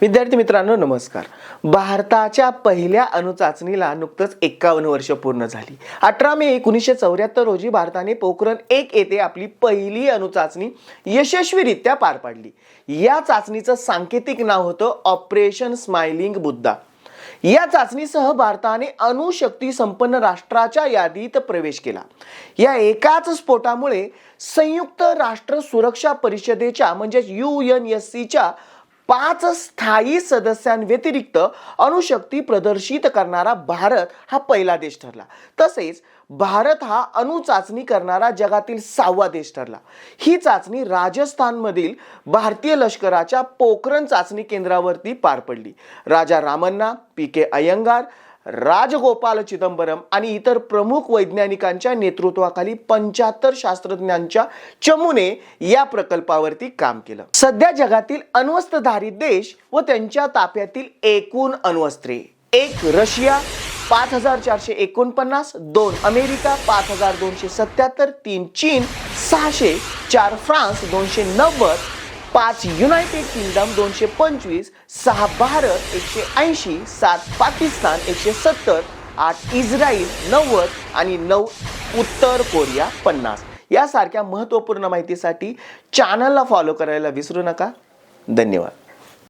विद्यार्थी मित्रांनो नमस्कार. भारताच्या पहिल्या अणुचाचणीला नुकतंच एक्कावन्न वर्ष पूर्ण झाली. अठरा मे एकोणीसशे चौऱ्याहत्तर रोजी भारताने पोखरण एक येथे आपली पहिली अणुचाचणी यशस्वीरित्या पार पाडली. या चाचणीचं सांकेतिक नाव होतं ऑपरेशन स्माइलिंग बुद्धा. या चाचणीसह भारताने अणुशक्ती संपन्न राष्ट्राच्या यादीत प्रवेश केला. या एकाच स्फोटामुळे संयुक्त राष्ट्र सुरक्षा परिषदेच्या म्हणजेच यू एन एस सीच्या पाच स्थायी सदस्यांव्यतिरिक्त अणुशक्ती प्रदर्शित करणारा भारत हा पहिला देश ठरला. तसेच भारत हा अणुचाचणी करणारा जगातील सहावा देश ठरला. ही चाचणी राजस्थानमधील भारतीय लष्कराच्या पोखरण चाचणी केंद्रावरती पार पडली. राजा रामन्ना पी के अयंगार राजगोपाल चिदंबरम आणि इतर प्रमुख वैज्ञानिकांच्या नेतृत्वाखाली पंच्याहत्तर शास्त्रज्ञांच्या चमूने या प्रकल्पावरती काम केलं. सध्या जगातील अण्वस्त्रधारी देश व त्यांच्या ताफ्यातील एकूण अण्वस्त्रे. एक रशिया पाच हजार चारशे एकोणपन्नास दोन अमेरिका पाच हजार दोनशे सत्याहत्तर तीन चीन सहाशे चार फ्रान्स दोनशे नव्वद पाच युनायटेड किंगडम दोनशे पंचवीस सहा भारत एकशे ऐंशी सात पाकिस्तान एकशे सत्तर आठ इस्रायल नव्वद आणि नऊ उत्तर कोरिया पन्नास. यासारख्या महत्त्वपूर्ण माहितीसाठी चॅनलला फॉलो करायला विसरू नका. धन्यवाद.